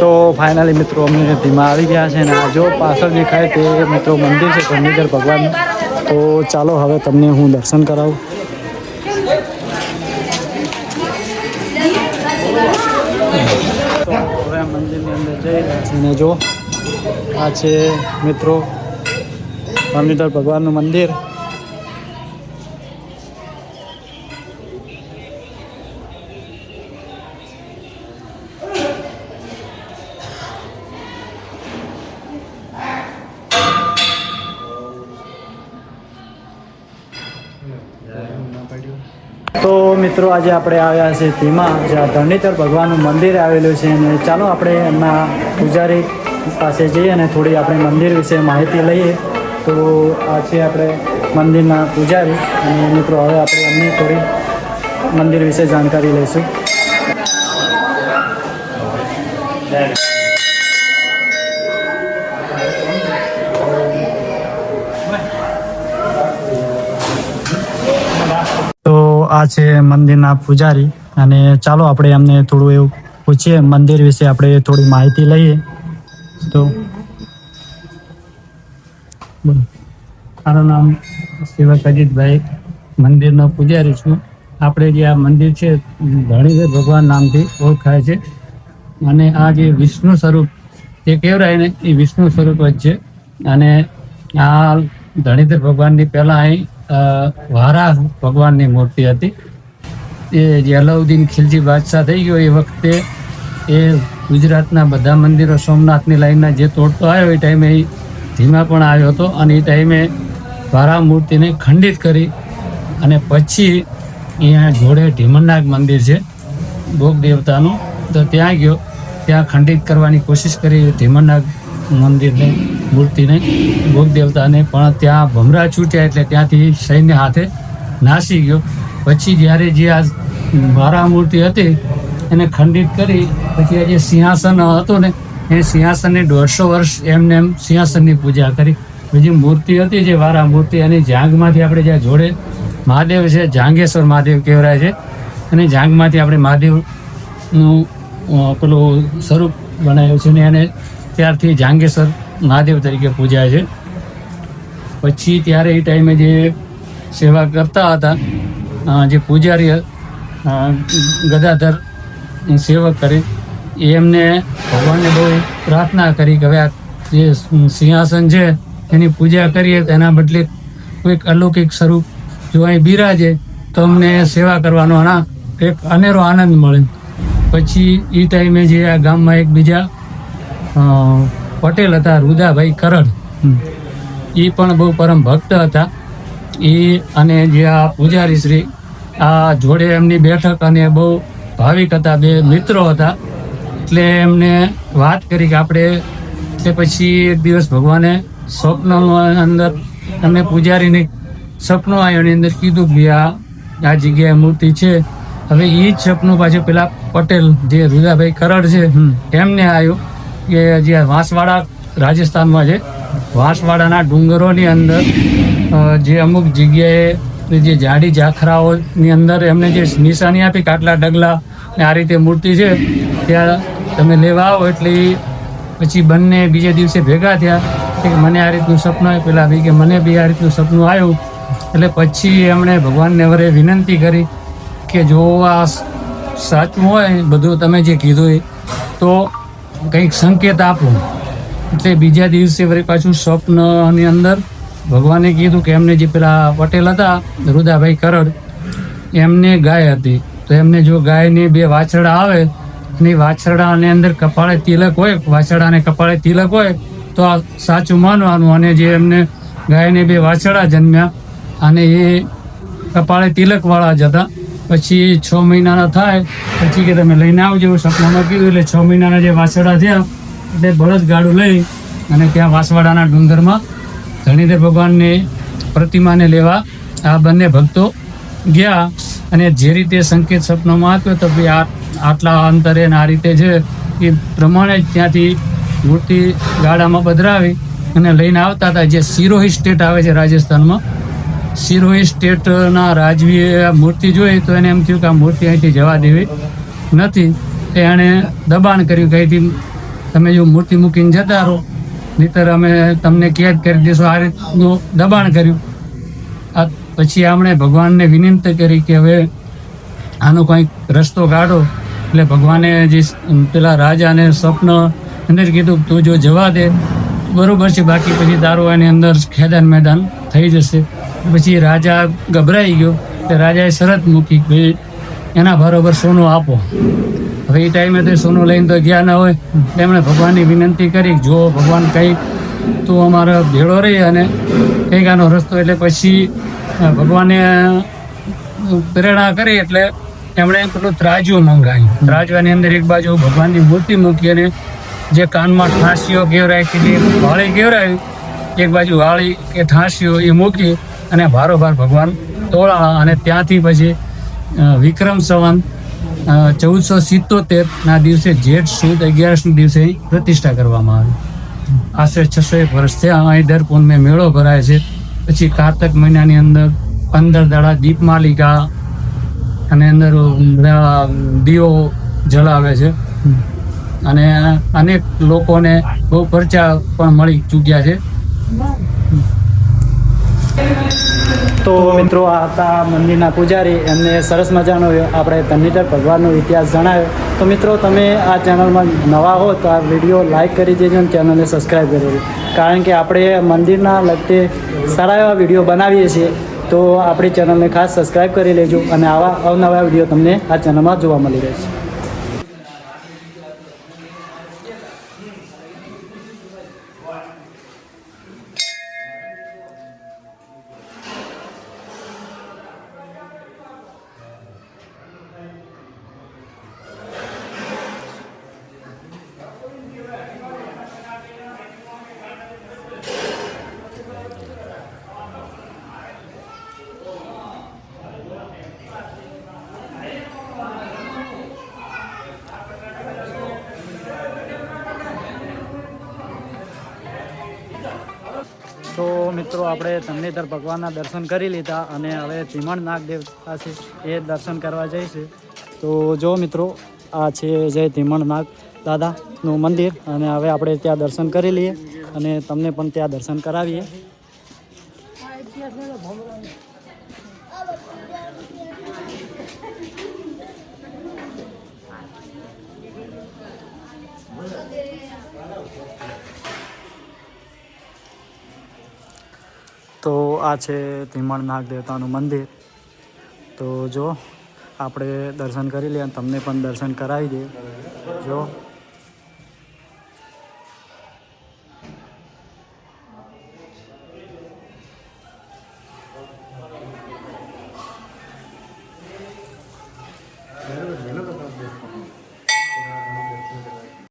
તો ફાઇનલી મિત્રો અમે ધીમા આવી ગયા છે અને આ જો પાછળ દેખાય તે મિત્રો મંદિર છે ધરણીધર ભગવાન. તો ચાલો હવે તમને હું દર્શન કરાવું. મંદિરની અંદર જઈ અને જો આ છે મિત્રો ધરણીધર ભગવાનનું મંદિર. મિત્રો, આજે આપણે આવ્યા છે તેમાં જ્યાં ધરણીતર ભગવાનનું મંદિર આવેલું છે અને ચાલો આપણે એમના પૂજારી પાસે જઈએ અને થોડી આપણે મંદિર વિશે માહિતી લઈએ. તો આ છે આપણે મંદિરના પૂજારી અને મિત્રો, હવે આપણે એમની થોડી મંદિર વિશે જાણકારી લઈશું. આ છે મંદિરના પૂજારી. અને ચાલો આપણે એમને થોડું એવું પૂછીએ. મંદિર વિશે આપણે થોડી માહિતી લઈએ. તો. મારું નામ સેવક અજીતભાઈ. મંદિરનો પૂજારી છું. આપણે જે આ મંદિર છે ધણીધર ભગવાન નામથી ઓળખાય છે. અને આ જે વિષ્ણુ સ્વરૂપ જે કહેવાય ને, એ વિષ્ણુ સ્વરૂપ જ છે. અને આ ધણીધર ભગવાનની પહેલાં અહીં વારા ભગવાનની મૂર્તિ હતી. એ જે અલાઉદ્દીન ખિલજી બાદશાહ થઈ ગયો એ વખતે એ ગુજરાતના બધા મંદિરો સોમનાથની લાઈનના જે તોડતો આવ્યો એ ટાઈમે એ ધીમા પણ આવ્યો હતો અને એ ટાઈમે વારા મૂર્તિને ખંડિત કરી અને પછી અહીંયા જોડે ઢીમણનાગ મંદિર છે, ભોગ દેવતાનું. તો ત્યાં ગયો, ત્યાં ખંડિત કરવાની કોશિશ કરી ઢીમણનાગ મંદિરને, મૂર્તિને, ભોગ દેવતાને, પણ ત્યાં ભમરા છૂટ્યા એટલે ત્યાંથી સૈન્ય હાથે નાસી ગયો. પછી જ્યારે જે આ વારા મૂર્તિ હતી, એને ખંડિત કરી, પછી આ જે સિંહાસન હતું ને, એ સિંહાસનને દોઢસો વર્ષ એમને એમ સિંહાસનની પૂજા કરી. બીજી મૂર્તિ હતી જે વારા મૂર્તિ એની જાંગમાંથી આપણે જ્યાં જોડે, મહાદેવ છે જાંગેશ્વર મહાદેવ કહેવાય છે. અને જાંગમાંથી આપણે મહાદેવનું પેલું સ્વરૂપ બનાવ્યું છે ને, એને ત્યારથી જાંગેશ્વર મહાદેવ તરીકે પૂજાય છે. પછી ત્યારે એ ટાઈમે જે સેવા કરતા હતા જે પૂજારી ગદાધર સેવક કરી એ એમને ભગવાનને બહુ પ્રાર્થના કરી કે હવે આ જે સિંહાસન છે એની પૂજા કરીએ તેના બદલે કોઈક અલૌકિક સ્વરૂપ જો અહીં બિરાજે તો અમને સેવા કરવાનો એક અનેરો આનંદ મળે. પછી એ ટાઈમે જે આ ગામમાં એક બીજા અ, પટેલ હતા રુદાભાઈ કરણ. એ પણ બહુ પરમ ભક્ત હતા. એ અને જે આ પૂજારી શ્રી આ જોડે એમની બેઠક અને બહુ ભાવિક હતા બે મિત્રો હતા. એટલે એમને વાત કરી કે આપણે તે પછી એક દિવસ ભગવાને સ્વપ્નમાં અંદર એમને પૂજારીને સપનું આવ્યું એની અંદર કીધું કે આ આ જગ્યાએ મૂર્તિ છે. હવે એ જ સપનું પાછું પેલા પટેલ જે રુદાભાઈ કરડ છે એમને આવ્યું કે જે વાંસવાડા રાજસ્થાનમાં છે, વાંસવાડાના ડુંગરોની અંદર જે અમુક જગ્યાએ જે જાડી જાખરાઓની અંદર એમને જે નિશાની આપી કાટલા ડગલા ને આ રીતે મૂર્તિ છે, ત્યાં તમે લેવા આવો એટલે પછી બંને બીજે દિવસે ભેગા થયા કે મને આ રીતનું સપનું પેલા બી કે મને બી આ રીતનું સપનું આવ્યું એટલે પછી એમણે ભગવાનને વરે વિનંતી કરી કે જો આ સાચું હોય, બધું તમે જે કીધું એ, તો કંઈક સંકેત આપો? એટલે બીજા દિવસે વળી પાછું સ્વપ્નની અંદર ભગવાને કીધું કે એમને જે પેલા પટેલ હતા, રુદાભાઈ કરડ, એમને ગાય હતી. તો એમને જો ગાયની બે વાછરડા આવે અને વાછરડાની અંદર કપાળે તિલક હોય, વાછરડાને કપાળે તિલક હોય, તો આ સાચું માનવાનું. અને જે એમને ગાયને બે વાછરડા જન્મ્યા, અને એ કપાળે તિલકવાળા જ હતા. પછી છ મહિનાના થાય, પછી કે તમે લઈને આવજો સપનામાં કીધું એટલે છ મહિનાના જે વાસવાડા થયા, એટલે બળદ ગાડું લઈ અને ત્યાં વાસવાડાના ડુંગરમાં ધણીધર ભગવાનની પ્રતિમાને લેવા આ બંને ભક્તો ગયા. અને જે રીતે સંકેત સપનામાં આપ્યો તો ભાઈ આ આટલા અંતરે અને આ રીતે છે એ પ્રમાણે જ ત્યાંથી મૂર્તિ ગાડામાં પધરાવી અને લઈને આવતા હતા. જે સિરોહી સ્ટેટ આવે છે રાજસ્થાનમાં સિરોહી સ્ટેટના રાજવીએ મૂર્તિ જોઈ તો એને એમ થયું કે આ મૂર્તિ અહીંથી જવા દેવી નથી. એણે દબાણ કર્યું કે અહીંથી તમે જો મૂર્તિ મૂકીને જતા રહો. નહીતર અમે તમને કેદ કરી દઈશું આ રીતનું દબાણ કર્યું. આ પછી આપણે ભગવાનને વિનંતી કરી કે હવે આનો કંઈક રસ્તો કાઢો. એટલે ભગવાને જે પેલા રાજાને સ્વપ્ન અંદર કીધું તું જો જવા દે. બરોબર છે. બાકી પછી તારો એની અંદર ખેદાન મેદાન થઈ જશે. પછી રાજા ગભરાઈ ગયો એટલે રાજાએ શરત મૂકી કે એના બરોબર સોનું આપો. હવે એ ટાઈમે તો સોનું લઈને તો ગયા ના હોય. તેમણે ભગવાનની વિનંતી કરી જો ભગવાન કંઈક તું અમારો ભેળો રહી અને કંઈક આનો રસ્તો એટલે પછી ભગવાને પ્રેરણા કરી એટલે એમણે પેલું ત્રાજુ મંગાવ્યું. ત્રાજવાની અંદર એક બાજુ ભગવાનની મૂર્તિ મૂકી અને જે કાનમાં ઠાંસીઓ કેવરાય કે જે વાળી કેવરાયું એક બાજુ વાળી કે ઠાંસીઓ એ મૂકી અને ભારોભાર ભગવાન તોળાળા અને ત્યાંથી પછી વિક્રમ સંવંત ચૌદસો સિત્તોતેરના દિવસે જેઠ સુદ અગિયારસના દિવસે પ્રતિષ્ઠા કરવામાં આવી. આશરે છસો એક વર્ષ થયા. અહીં દર પૂનમે મેળો ભરાય છે. પછી કારતક મહિનાની અંદર પંદર દાડા દીપમાલિકા અને અંદર દીવો જલાવે છે. અને અનેક લોકોને બહુ પરચા પણ મળી ચૂક્યા છે. તો મિત્રો, આ હતા મંદિરના પૂજારી. એમને સરસ મજાનો આપણે ધન્યધર ભગવાનનો ઇતિહાસ જણાવ્યો. તો મિત્રો, તમે આ ચેનલમાં નવા હો, તો આ વીડિયો લાઇક કરી દેજો અને ચેનલને સબસ્ક્રાઈબ કરી દેજો. કારણ કે આપણે મંદિરના લગતે સારા એવા વીડિયો બનાવીએ છીએ. તો આપણી ચેનલને ખાસ સબસ્ક્રાઈબ કરી લેજો અને આવા અવનવા વીડિયો તમને આ ચેનલમાં જોવા મળી રહેશે. તો મિત્રો, આપણે ધન્યધર ભગવાનના દર્શન કરી લીધા અને હવે ધીમણ નાગ દેવતા છે એ દર્શન કરવા જઈશું તો જો મિત્રો, આ છે જય ધીમણ નાગ દાદાનું મંદિર અને હવે આપણે ત્યાં દર્શન કરી લઈએ અને તમને પણ ત્યાં દર્શન કરાવીએ. તો આ છે ધીમણ નાગ દેવતાનું મંદિર. તો જો, આપણે દર્શન કરી લઈએ અને તમને પણ દર્શન કરાવી દઈએ જો.